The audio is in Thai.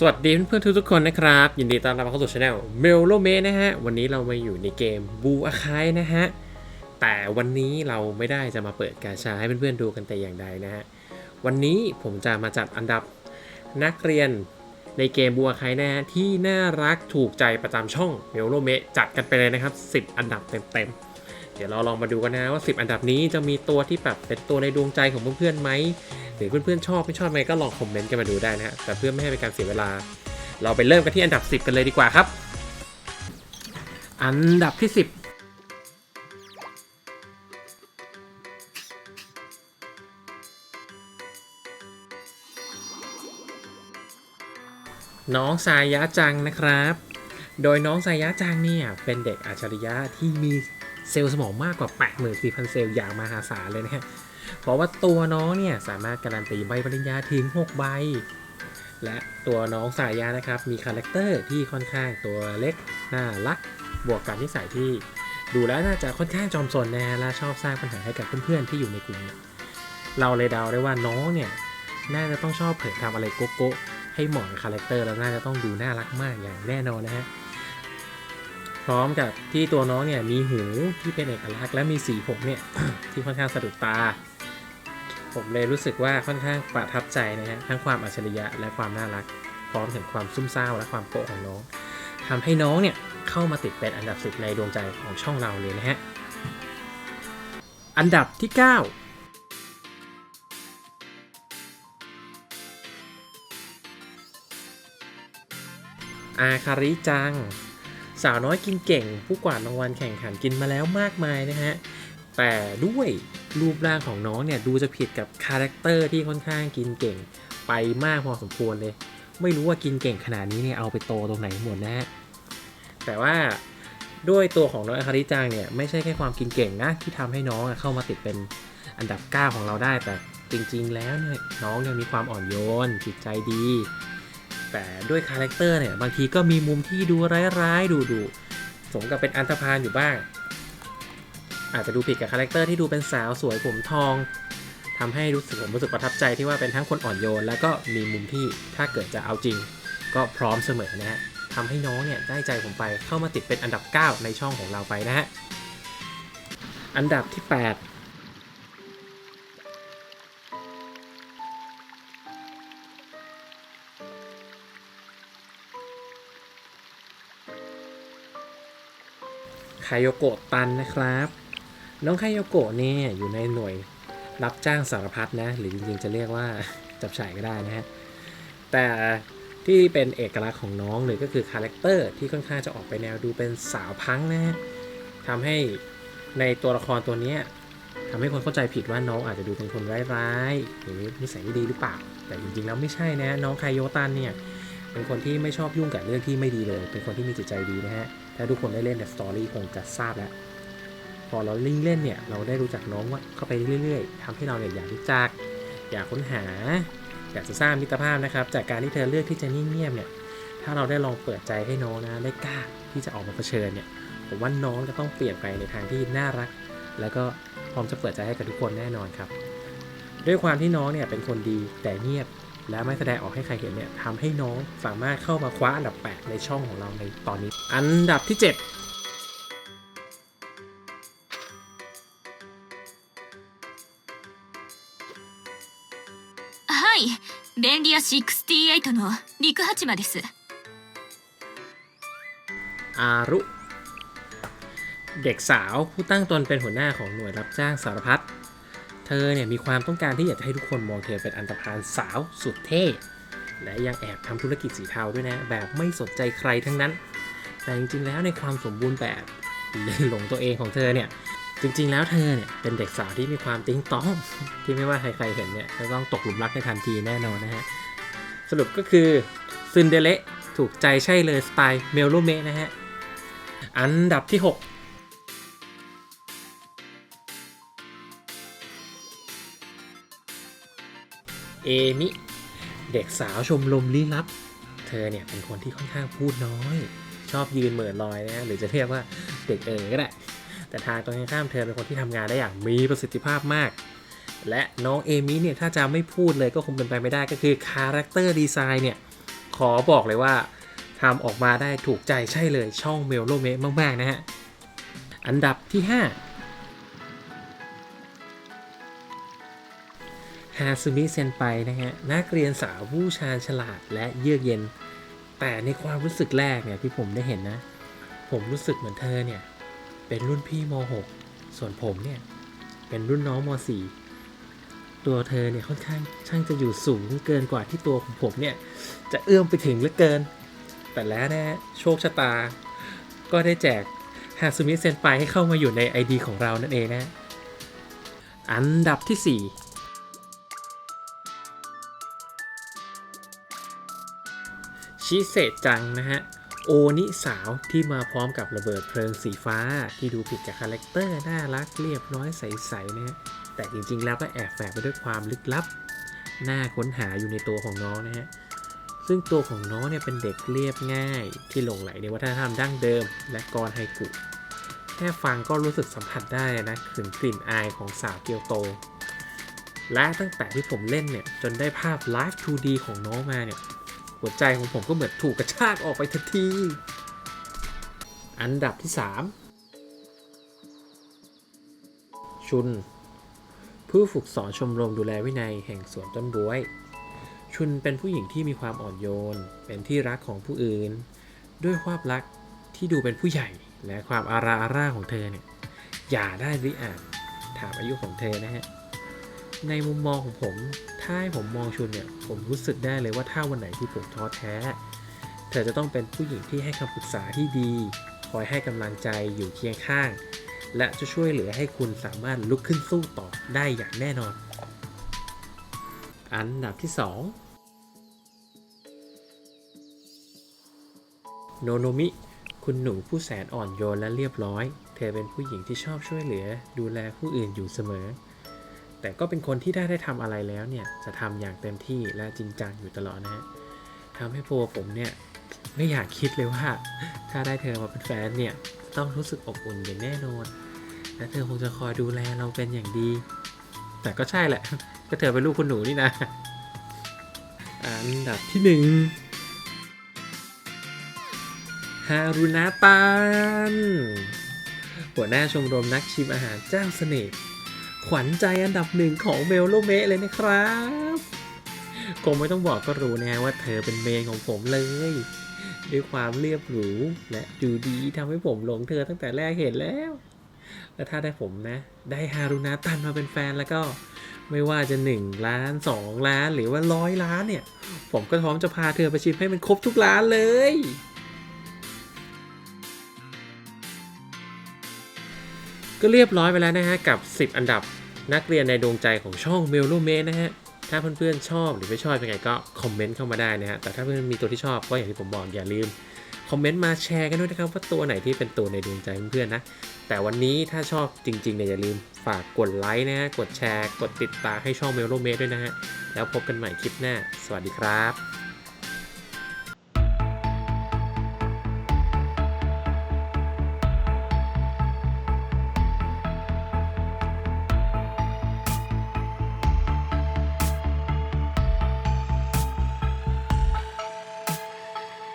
สวัสดีเพื่อนๆทุกๆคนนะครับ ยินดีต้อนรับเข้าสู่ช anel เมลโลเมนะฮะ วันนี้เรามาอยู่ในเกมบูอาคายนะฮะ แต่วันนี้เราไม่ได้จะมาเปิดกาชาให้เพื่อนๆดูกันแต่อย่างใดนะฮะ วันนี้ผมจะมาจัดอันดับนักเรียนในเกมบูอาคายนะฮะ ที่น่ารักถูกใจประจำช่องเมลโลเมจัดกันไปเลยนะครับ 10 อันดับเต็มๆ เดี๋ยวเราลองมาดูกันนะว่า 10 อันดับนี้จะมีตัวที่แบบเป็นตัวในดวงใจของเพื่อนๆไหม หรือเพื่อนๆชอบไม่ชอบไงก็ลองคอมเมนต์กันมาดูได้นะฮะแต่เพื่อไม่ให้เป็นการเสียเวลา เราไปเริ่มกันที่อันดับ 10 กันเลยดีกว่าครับ อันดับที่ 10น้องสายะจังนะครับ โดยน้องสายะจังเนี่ยเป็นเด็กอัจฉริยะที่มีเซลล์สมองมากกว่า 84,000 เซลล์อย่างมหาศาลเลยนะฮะ เพราะว่าตัวน้องเนี่ยสามารถการันตีใบปริญญาถึง 6 ใบ และตัวน้องสายานะครับมีคาแรคเตอร์ที่ค่อนข้างตัวเล็กน่ารัก บวกกับนิสัยที่ดูแล้วน่าจะค่อนข้างจอมสนนะและชอบสร้างปัญหาให้กับเพื่อนๆที่อยู่ในกลุ่มเราเลยเดาได้ว่าน้องเนี่ยน่าจะต้องชอบเผยทำอะไรโก๊ะๆให้เหมาะกับคาแรคเตอร์แล้วน่าจะต้องดูน่ารักมากอย่างแน่นอนนะฮะพร้อมกับที่ตัวน้องเนี่ยมีหูที่เป็นเอกลักษณ์และมีสีผมเนี่ยที่ค่อนข้างสะดุดตา ผมเลยรู้สึกว่าค่อนข้างประทับใจนะฮะทั้งความอัจฉริยะและความน่ารัก พร้อมถึงความซุ่มซ่ามและความโปะของน้องทำให้น้องเนี่ยเข้ามาติดเป็นอันดับสิบในดวงใจของช่องเราเลยนะฮะอันดับที่ 9อาคาริจัง สาวน้อยกินเก่ง ผู้กวาดรางวัลแข่งขันกินมาแล้วมากมายนะฮะ แต่ด้วย รูปร่างของน้องเนี่ยดูจะผิดกับคาแรคเตอร์ที่ค่อนข้างกินเก่งไปมากพอสมควรเลย ไม่รู้ว่ากินเก่งขนาดนี้เนี่ยเอาไปโตตรงไหนหมดนะฮะแต่ว่าด้วยตัวของน้องอาคาริจังเนี่ยไม่ใช่แค่ความกินเก่งนะที่ทำให้น้องเข้ามาติดเป็นอันดับ 9 ของเราได้ แต่จริงๆ แล้วเนี่ยน้องยังมีความอ่อนโยนจิตใจดี แต่ด้วยคาแรคเตอร์เนี่ยบางทีก็มีมุมที่ดูร้ายๆดูดูๆสมกับเป็นอันธพาลอยู่บ้าง อาจจะดูผิดกับคาแรคเตอร์ที่ดูเป็นสาวสวยผมทองทำให้รู้สึกผมรู้สึกประทับใจที่ว่าเป็นทั้งคนอ่อนโยน แล้วก็มีมุมที่ถ้าเกิดจะเอาจริง ก็พร้อมเสมอนะฮะทำให้น้องเนี่ยได้ใจผมไปเข้ามาติดเป็นอันดับ 9 ในช่องของเราไปนะฮะอันดับที่ 8คายโยโกะตันนะครับ น้องไคโยโกะเนี่ยอยู่ในหน่วยรับจ้างสารพัดนะ หรือจริงๆจะเรียกว่าจับฉ่ายก็ได้นะฮะ แต่ที่เป็นเอกลักษณ์ของน้องเลยก็คือคาแรคเตอร์ที่ค่อนข้างจะออกไปแนวดูเป็นสาวพังนะฮะทำให้ในตัวละครตัวนี้ทำให้คนเข้าใจผิดว่าน้องอาจจะดูเป็นคนร้ายๆหรือนิสัยไม่ดีหรือเปล่า แต่จริงๆแล้วไม่ใช่นะ น้องไคโยตันเนี่ยเป็นคนที่ไม่ชอบยุ่งกับเรื่องที่ไม่ดีเลย เป็นคนที่มีจิตใจดีนะฮะถ้าทุกคนได้เล่นแต่สตอรี่คงจะทราบแล้ว พอเราลิงเล่นเนี่ยเราได้รู้จักน้องว่าเข้าไปเรื่อยๆทำให้เราเนี่ยอยากรู้จัก อยากค้นหา อยากจะสร้างมิตรภาพนะครับ จากการที่เธอเลือกที่จะนิ่งเงียบเนี่ยถ้าเราได้ลองเปิดใจให้น้องนะได้กล้าที่จะออกมาเผชิญเนี่ยผมว่าน้องจะต้องเปลี่ยนไปในทางที่น่ารัก แล้วก็พร้อมจะเปิดใจให้กับทุกคนแน่นอนครับ ด้วยความที่น้องเนี่ยเป็นคนดีแต่เงียบและไม่แสดงออกให้ใครเห็นเนี่ยทำให้น้องสามารถเข้ามาคว้าอันดับ 8 ในช่องของเราในตอนนี้ อันดับที่ 7はいレンリア68の陸八魔です อารุ เด็กสาวผู้ตั้งตนเป็นหัวหน้าของหน่วยรับจ้างสารพัดเธอเนี่ยมีความต้องการที่อยากจะให้ทุกคนมองเธอเป็นอันตพาลสาวสุดเท่ และยังแอบทำธุรกิจสีเทาด้วยนะ แบบไม่สนใจใครทั้งนั้น แต่จริงๆแล้วในความสมบูรณ์แบบหลงตัวเองของเธอเนี่ย จริงๆ แล้วเธอเนี่ยเป็นเด็กสาวที่มีความติ้งต้อง ที่ไม่ว่าใครๆเห็นเนี่ยจะต้องตกหลุมรักในทันทีแน่นอนนะฮะ สรุปก็คือซินเดเลถูกใจใช่เลยสไตล์เมลโลเมนะฮะ อันดับที่ 6เอมิ เด็กสาวชมรมลี้ลับ เธอเนี่ยเป็นคนที่ค่อนข้างพูดน้อย ชอบยืนเหม่อลอยนะหรือจะเรียกว่าเด็กเอ๋ยก็ได้ แต่ทางตรงข้ามเธอเป็นคนที่ทำงานได้อย่างมีประสิทธิภาพมาก และน้องเอมิเนี่ยถ้าจะไม่พูดเลยก็คงเป็นไปไม่ได้ก็คือคาแรคเตอร์ดีไซน์เนี่ยขอบอกเลยว่าทำออกมาได้ถูกใจใช่เลยช่องเมลโลเมะมาก ๆ นะฮะ อันดับที่ 5 ฮาซุมิเซนไปนะฮะ นักเรียนสาวผู้ชาญฉลาดและเยือกเย็น แต่ในความรู้สึกแรกเนี่ยที่ผมได้เห็นนะ ผมรู้สึกเหมือนเธอเนี่ย เป็นรุ่นพี่ม .6 ส่วนผมเนี่ย เป็นรุ่นน้องม .4 ตัวเธอเนี่ยค่อนข้างช่างจะอยู่สูงเกินกว่าที่ตัวของผมเนี่ย จะเอื้อมไปถึงเหลือเกิน แต่แล้วนะโชคชะตา ก็ได้แจกฮาซุมิเซนไปให้เข้ามาอยู่ใน ID ของเรานั่นเองนะ อันดับที่ 4ชิเซจังนะฮะ โอนิสาวที่มาพร้อมกับระเบิดเพลิงสีฟ้า ที่ดูผิดจากคาแรคเตอร์น่ารักเรียบร้อยใสๆนะฮะแต่จริงๆแล้วก็แอบแฝงไปด้วยความลึกลับน่าค้นหาอยู่ในตัวของน้องนะฮะซึ่งตัวของน้องเนี่ยเป็นเด็กเรียบง่าย ที่หลงไหลในวัฒนธรรมดั้งเดิม และกรไฮกุแค่ฟังก็รู้สึกสัมผัสได้นะถึงกลิ่นอายของสาวเกียวโต และตั้งแต่ที่ผมเล่นเนี่ยจนได้ภาพไลฟ์ 2D ของน้องมาเนี่ย หัวใจของผมก็เหมือนถูกกระชากออกไปทันที อันดับที่ 3 ชุน ผู้ฝึกสอนชมรมดูแลวินัยแห่งสวนต้นบวย ชุนเป็นผู้หญิงที่มีความอ่อนโยน เป็นที่รักของผู้อื่น ด้วยความรักที่ดูเป็นผู้ใหญ่และความอาราอาร่าของเธอเนี่ย อย่าได้หรืออ่านถามอายุของเธอนะฮะ ในมุมมองของผม ถ้าให้ผมมองชุนเนี่ย ผมรู้สึกได้เลยว่าถ้าวันไหนที่ผมท้อแท้ เธอจะต้องเป็นผู้หญิงที่ให้คำปรึกษาที่ดี คอยให้กำลังใจอยู่เคียงข้าง และจะช่วยเหลือให้คุณสามารถลุกขึ้นสู้ต่อได้อย่างแน่นอน อันดับที่ 2 โนโนมิ คุณหนูผู้แสนอ่อนโยนและเรียบร้อย เธอเป็นผู้หญิงที่ชอบช่วยเหลือ ดูแลผู้อื่นอยู่เสมอ แต่ก็เป็นคนที่ได้ได้ทำอะไรแล้วเนี่ยจะทำอย่างเต็มที่และจริงจังอยู่ตลอดนะฮะทำให้โพผมเนี่ยไม่อยากคิดเลยว่า ถ้าได้เธอมาเป็นแฟนเนี่ยต้องรู้สึกอบอุ่นอย่างแน่นอนและเธอคงจะคอยดูแลเราเป็นอย่างดี แต่ก็ใช่แหละ ก็เธอเป็นลูกคุณหนูนี่นะ อันดับที่หนึ่งฮารุนาตันหัวหน้าชมรมนักชิมอาหารเจ้าเสน่ห์ ขวัญใจอันดับหนึ่งของเมลโลเมะเลยนะครับคงไม่ต้องบอกก็รู้นะฮะว่าเธอเป็นเมนของผมเลย ด้วยความเรียบหรูและดูดีทำให้ผมหลงเธอตั้งแต่แรกเห็นแล้ว และถ้าได้ผมนะ ได้ฮารุนาตันมาเป็นแฟนแล้วก็ไม่ว่าจะ 1 ล้าน 2 ล้านหรือว่าร้อยล้านเนี่ย ผมก็พร้อมจะพาเธอไปชิมให้มันครบทุกร้านเลย ก็เรียบร้อยไปแล้วนะฮะกับ 10 อันดับนักเรียนในดวงใจของช่องเมลโลเมนะฮะถ้าเพื่อนๆชอบหรือไม่ชอบยังไงก็คอมเมนต์เข้ามาได้นะฮะแต่ถ้าเพื่อนมีตัวที่ชอบก็อย่างที่ผมบอกอย่าลืมคอมเมนต์มาแชร์กันด้วยนะครับว่าตัวไหนที่เป็นตัวในดวงใจเพื่อนๆนะ แต่วันนี้ถ้าชอบจริงๆเนี่ยอย่าลืมฝากกดไลค์นะฮะกดแชร์ กดติดตามให้ช่องเมลโลเมด้วยนะฮะแล้วพบกันใหม่คลิปหน้า สวัสดีครับ